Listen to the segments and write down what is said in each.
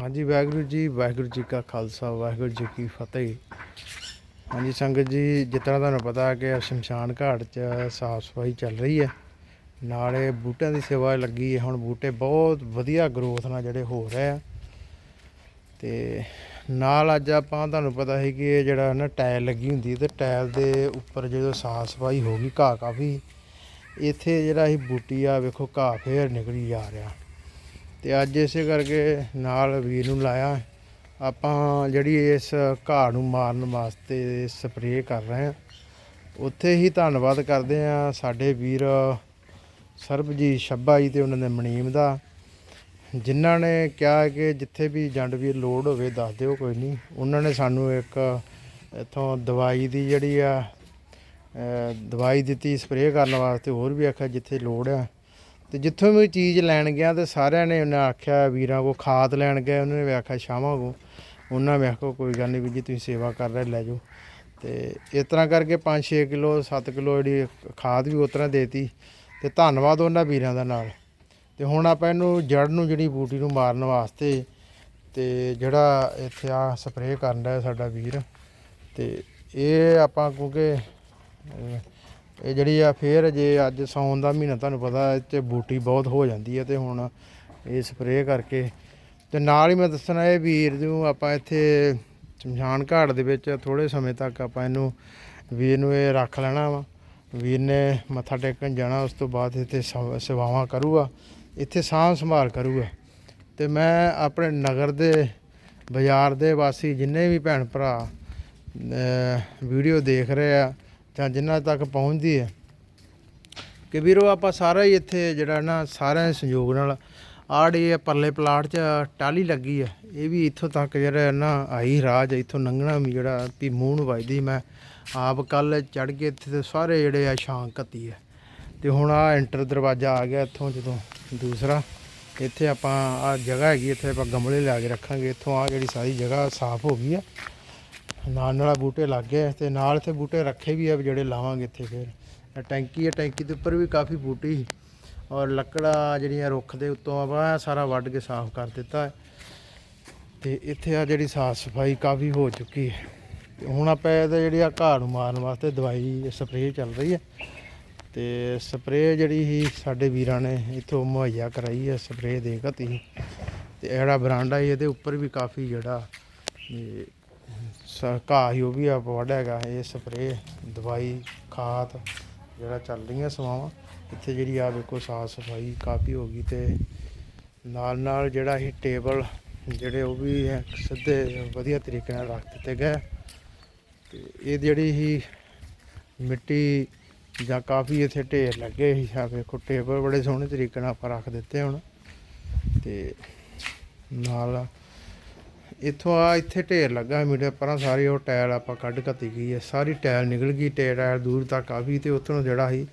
ਹਾਂਜੀ, ਵਾਹਿਗੁਰੂ ਜੀ ਵਾਹਿਗੁਰੂ ਜੀ ਕਾ ਖਾਲਸਾ, ਵਾਹਿਗੁਰੂ ਜੀ ਕੀ ਫਤਿਹ। ਹਾਂਜੀ, ਸੰਗਤ ਜੀ, ਜਿਸ ਤਰ੍ਹਾਂ ਤੁਹਾਨੂੰ ਪਤਾ ਹੈ ਕਿ ਸ਼ਮਸ਼ਾਨ ਘਾਟ 'ਚ ਸਾਫ਼ ਸਫ਼ਾਈ ਚੱਲ ਰਹੀ ਹੈ। ਨਾਲੇ ਬੂਟਿਆਂ ਦੀ ਸੇਵਾ ਲੱਗੀ ਹੈ। ਹੁਣ ਬੂਟੇ ਬਹੁਤ ਵਧੀਆ ਗਰੋਥ ਨਾਲ ਜਿਹੜੇ ਹੋ ਰਹੇ ਆ। ਤੇ ਨਾਲ ਅੱਜ ਆਪਾਂ ਤੁਹਾਨੂੰ ਪਤਾ ਹੈ ਕਿ ਇਹ ਜਿਹੜਾ ਨਾ ਟਾਇਲ ਲੱਗੀ ਹੁੰਦੀ ਤੇ ਟਾਇਲ ਦੇ ਉੱਪਰ ਜਦੋਂ ਸਾਫ਼ ਸਫ਼ਾਈ ਹੋ ਗਈ, ਘਾਹ ਕਾਫੀ, ਇੱਥੇ ਜਿਹੜਾ ਇਹ ਬੂਟੀ ਆ, ਵੇਖੋ ਘਾਹ ਫੇਰ ਨਿਕਲੀ ਜਾ ਰਿਹਾ। ਤੇ ਅੱਜ ਇਸੇ ਕਰਕੇ ਨਾਲ ਵੀਰ ਨੂੰ ਲਾਇਆ। ਆਪਾਂ ਜਿਹੜੀ ਇਸ ਘਾਹ ਨੂੰ ਮਾਰਨ ਵਾਸਤੇ ਸਪਰੇਅ ਕਰ ਰਹੇ ਹਾਂ। ਉੱਥੇ ਹੀ ਧੰਨਵਾਦ ਕਰਦੇ ਆ ਸਾਡੇ ਵੀਰ ਸਰਬਜੀਤ ਛੱਬਾ ਜੀ ਤੇ ਉਹਨਾਂ ਦੇ ਮਨੀਮ ਦਾ, ਜਿਨ੍ਹਾਂ ਨੇ ਕਿਹਾ ਕਿ ਜਿੱਥੇ ਵੀ ਜੰਡ ਵੀ ਲੋੜ ਹੋਵੇ ਦੱਸ ਦਿਓ ਕੋਈ ਨਹੀਂ। ਉਹਨਾਂ ਨੇ ਸਾਨੂੰ ਇੱਕ ਇਥੋਂ ਦਵਾਈ ਦੀ ਜਿਹੜੀ ਆ ਦਵਾਈ ਦਿੱਤੀ ਸਪਰੇਅ ਕਰਨ ਵਾਸਤੇ, ਹੋਰ ਵੀ ਆਖਿਆ ਜਿੱਥੇ ਲੋੜ ਆ। ਤੇ ਜਿੱਥੋਂ ਵੀ ਚੀਜ਼ ਲੈਣ ਗਿਆ ਤੇ ਸਾਰਿਆਂ ਨੇ ਉਹਨਾਂ ਆਖਿਆ ਵੀਰਾਂ ਕੋ ਖਾਦ ਲੈਣ ਗਏ, ਉਹਨਾਂ ਨੇ ਵੀ ਆਖਿਆ ਸ਼ਾਮਾਂ ਕੋ। ਉਹਨਾਂ ਨੇ ਆਖਿਆ ਕੋਈ ਗੱਲ ਨਹੀਂ ਵੀ ਜੀ ਤੁਸੀਂ ਸੇਵਾ ਕਰ ਰਹੇ, ਲੈ ਜਾਓ। ਤੇ ਇਸ ਤਰ੍ਹਾਂ ਕਰਕੇ 5-6 ਕਿਲੋ 7 ਕਿਲੋ ਜਿਹੜੀ ਖਾਦ ਵੀ ਉਸ ਤਰ੍ਹਾਂ ਦੇਤੀ ਤੇ ਧੰਨਵਾਦ ਉਹਨਾਂ ਵੀਰਾਂ ਦਾ ਨਾਲ। ਤੇ ਹੁਣ ਆਪਾਂ ਇਹਨੂੰ ਜੜ ਨੂੰ ਜਿਹੜੀ ਬੂਟੀ ਨੂੰ ਮਾਰਨ ਵਾਸਤੇ ਤੇ ਜਿਹੜਾ ਇੱਥੇ ਆ ਸਪਰੇਅ ਕਰਨ ਦਾ ਸਾਡਾ ਵੀਰ ਤੇ ਇਹ ਆਪਾਂ ਕਿਉਂਕਿ ਇਹ ਜਿਹੜੀ ਆ ਫੇਰ ਜੇ ਅੱਜ ਸੌਣ ਦਾ ਮਹੀਨਾ, ਤੁਹਾਨੂੰ ਪਤਾ ਇਹ 'ਚ ਬੂਟੀ ਬਹੁਤ ਹੋ ਜਾਂਦੀ ਹੈ ਤੇ ਹੁਣ ਇਹ ਸਪਰੇਅ ਕਰਕੇ ਤੇ ਨਾਲ ਹੀ ਮੈਂ ਦੱਸਣਾ ਇਹ ਵੀਰ ਨੂੰ ਆਪਾਂ ਇੱਥੇ ਸ਼ਮਸ਼ਾਨ ਘਾਟ ਦੇ ਵਿੱਚ ਥੋੜੇ ਸਮੇਂ ਤੱਕ ਆਪਾਂ ਇਹਨੂੰ ਵੀਰ ਨੂੰ ਇਹ ਰੱਖ ਲੈਣਾ ਵਾ। ਵੀਰ ਨੇ ਮੱਥਾ ਟੇਕਣ ਜਾਣਾ, ਉਸ ਤੋਂ ਬਾਅਦ ਇੱਥੇ ਸੇਵਾ- ਸੇਵਾਵਾਂ ਕਰੂਗਾ, ਇੱਥੇ ਸਾਂਭ ਸੰਭਾਲ ਕਰੂਗਾ। ਤੇ ਮੈਂ ਆਪਣੇ ਨਗਰ ਦੇ, ਬਾਜ਼ਾਰ ਦੇ ਵਾਸੀ ਜਿੰਨੇ ਵੀ ਭੈਣ ਭਰਾ ਵੀਡੀਓ ਦੇਖ ਰਹੇ ਆ ਜਾਂ ਜਿਨ੍ਹਾਂ ਤੱਕ ਪਹੁੰਚਦੀ ਹੈ। ਕਿ ਵੀਰੋ, ਆਪਾਂ ਸਾਰਾ ਹੀ ਇੱਥੇ ਜਿਹੜਾ ਨਾ ਸਾਰਿਆਂ ਦੇ ਸੰਯੋਗ ਨਾਲ ਆੜੀ ਇਹ ਪਰਲੇ ਪਲਾਟ 'ਚ ਟਾਲੀ ਲੱਗੀ ਹੈ, ਇਹ ਵੀ ਇੱਥੋਂ ਤੱਕ ਜਿਹੜਾ ਨਾ ਆਈ ਰਾਜ ਇੱਥੋਂ ਲੰਘਣਾ ਵੀ ਜਿਹੜਾ ਵੀ ਮੂੰਹ ਨੂੰ ਵੱਜਦੀ। ਮੈਂ ਆਪ ਕੱਲ ਚੜ ਕੇ ਇੱਥੇ ਤੇ ਸਾਰੇ ਜਿਹੜੇ ਆ ਸ਼ਾਂ ਕੱਤੀ ਹੈ। ਤੇ ਹੁਣ ਆ ਐਂਟਰ ਦਰਵਾਜ਼ਾ ਆ ਗਿਆ ਇੱਥੋਂ ਜਦੋਂ ਦੂਸਰਾ। ਇੱਥੇ ਆਪਾਂ ਆ ਜਗ੍ਹਾ ਹੈਗੀ, ਇੱਥੇ ਆਪਾਂ ਗਮਲੇ ਲਿਆ ਕੇ ਰੱਖਾਂਗੇ। ਇੱਥੋਂ ਆ ਜਿਹੜੀ ਸਾਰੀ ਜਗ੍ਹਾ ਸਾਫ਼ ਹੋ ਗਈ ਆ ਨਾਲ ਨਾਲ ਬੂਟੇ ਲੱਗ ਗਏ ਤੇ ਨਾਲ ਇੱਥੇ ਬੂਟੇ ਰੱਖੇ ਵੀ ਆ ਵੀ ਜਿਹੜੇ ਲਾਵਾਂਗੇ ਇੱਥੇ ਫਿਰ। ਟੈਂਕੀ ਹੈ ਟੈਂਕੀ ਦੇ ਉੱਪਰ ਵੀ ਕਾਫੀ ਬੂਟੀ ਸੀ। ਔਰ ਲੱਕੜਾਂ ਜਿਹੜੀਆਂ ਰੁੱਖ ਦੇ ਉੱਤੋਂ ਆਪਾਂ ਸਾਰਾ ਵੱਢ ਕੇ ਸਾਫ਼ ਕਰ ਦਿੱਤਾ। ਹੈ ਤੇ ਇੱਥੇ ਆ ਜਿਹੜੀ ਸਾਫ਼ ਸਫ਼ਾਈ ਕਾਫੀ ਹੋ ਚੁੱਕੀ ਹੈ। ਤੇ ਹੁਣ ਆਪਾਂ ਇਹਦਾ ਜਿਹੜੀ ਆ ਘਾਹ ਨੂੰ ਮਾਰਨ ਵਾਸਤੇ ਦਵਾਈ ਸਪਰੇਅ ਚੱਲ ਰਹੀ ਹੈ। ਤੇ ਸਪਰੇਅ ਜਿਹੜੀ ਹੀ ਸਾਡੇ ਵੀਰਾਂ ਨੇ ਇੱਥੋਂ ਮੁਹੱਈਆ ਕਰਾਈ ਹੈ, ਸਪਰੇਅ ਦੇ ਘਤੀ ਤੇ ਇਹ ਜਿਹੜਾ ਬਰਾਂਡਾ ਸੀ, ਇਹਦੇ ਉੱਪਰ ਵੀ ਕਾਫੀ ਜਿਹੜਾ ਘਾਹ ਹੀ ਉਹ ਵੀ ਆਪ ਵੱਢਿਆ ਹੈਗਾ ਇਹ ਸਪਰੇ ਦਵਾਈ, ਖਾਦ ਜਿਹੜਾ ਚੱਲ ਰਹੀਆਂ ਸਵਾਵਾਂ ਇੱਥੇ ਜਿਹੜੀ ਆ ਵੇਖੋ ਸਾਫ਼ ਸਫ਼ਾਈ ਕਾਫੀ ਹੋ ਗਈ ਤੇ ਨਾਲ ਨਾਲ ਜਿਹੜਾ ਇਹ ਟੇਬਲ ਜਿਹੜੇ ਉਹ ਵੀ ਸਿੱਧੇ ਵਧੀਆ ਤਰੀਕੇ ਨਾਲ ਰੱਖ ਦਿੱਤੇ ਗਏ। ਤੇ ਇਹ ਜਿਹੜੀ ਹੀ ਮਿੱਟੀ ਜਾਂ ਕਾਫੀ ਇੱਥੇ ਢੇਰ ਲੱਗੇ ਸੀ ਆ ਵੇਖੋ ਟੇਬਲ ਬੜੇ ਸੋਹਣੇ ਤਰੀਕੇ ਨਾਲ ਆਪਾਂ ਰੱਖ ਦਿੱਤੇ ਹੁਣ। ਤੇ ਨਾਲ ਇੱਥੋਂ ਆ, ਇੱਥੇ ਢੇਰ ਲੱਗਾ ਮੀਡੀਆ ਪਰਾਂ ਸਾਰੀ ਉਹ ਟਾਇਲ ਆਪਾਂ ਕੱਢ ਕੱਤੀ ਗਈ ਹੈ। ਸਾਰੀ ਟਾਇਲ ਨਿਕਲ ਗਈ ਟਾਇਲ ਦੂਰ ਤੱਕ ਕਾਫੀ ਤੇ ਉੱਥੋਂ ਜਿਹੜਾ ਸੀ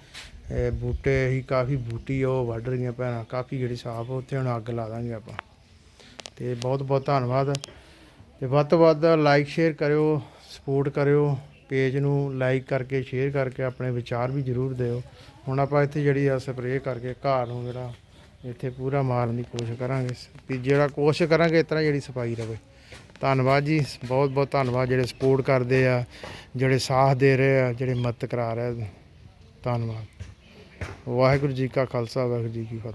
ਬੂਟੇ ਹੀ ਕਾਫੀ ਬੂਟੀ ਉਹ ਵੱਢ ਰਹੀਆਂ ਭੈਣਾਂ, ਕਾਫੀ ਜਿਹੜੀ ਸਾਫ਼ ਉੱਥੇ ਹੁਣ ਅੱਗ ਲਾ ਦਾਂਗੇ ਆਪਾਂ। ਤੇ ਬਹੁਤ ਬਹੁਤ ਧੰਨਵਾਦ। ਤੇ ਵੱਧ ਤੋਂ ਵੱਧ ਲਾਈਕ ਸ਼ੇਅਰ ਕਰਿਓ ਸਪੋਰਟ ਕਰਿਓ ਪੇਜ ਨੂੰ ਲਾਈਕ ਕਰਕੇ ਸ਼ੇਅਰ ਕਰਕੇ ਆਪਣੇ ਵਿਚਾਰ ਵੀ ਜ਼ਰੂਰ ਦਿਓ। ਹੁਣ ਆਪਾਂ ਇੱਥੇ ਜਿਹੜੀ ਆ ਸਪਰੇਅ ਕਰਕੇ ਘਾਹ ਨੂੰ ਜਿਹੜਾ, ਇੱਥੇ ਪੂਰਾ ਮਾਰਨ ਦੀ ਕੋਸ਼ਿਸ਼ ਕਰਾਂਗੇ। ਵੀ ਜਿਹੜਾ ਕੋਸ਼ਿਸ਼ ਕਰਾਂਗੇ, ਇਸ ਤਰ੍ਹਾਂ ਜਿਹੜੀ ਸਫ਼ਾਈ ਰਵੇ। ਧੰਨਵਾਦ ਜੀ। ਬਹੁਤ ਬਹੁਤ ਧੰਨਵਾਦ ਜਿਹੜੇ ਸਪੋਰਟ ਕਰਦੇ ਆ, ਜਿਹੜੇ ਸਾਥ ਦੇ ਰਹੇ ਆ, ਜਿਹੜੇ ਮਦਦ ਕਰਾ ਰਹੇ ਆ। ਧੰਨਵਾਦ। ਵਾਹਿਗੁਰੂ ਜੀ ਕਾ ਖਾਲਸਾ, ਵਾਹਿਗੁਰੂ ਜੀ ਕੀ ਫਤਿਹ।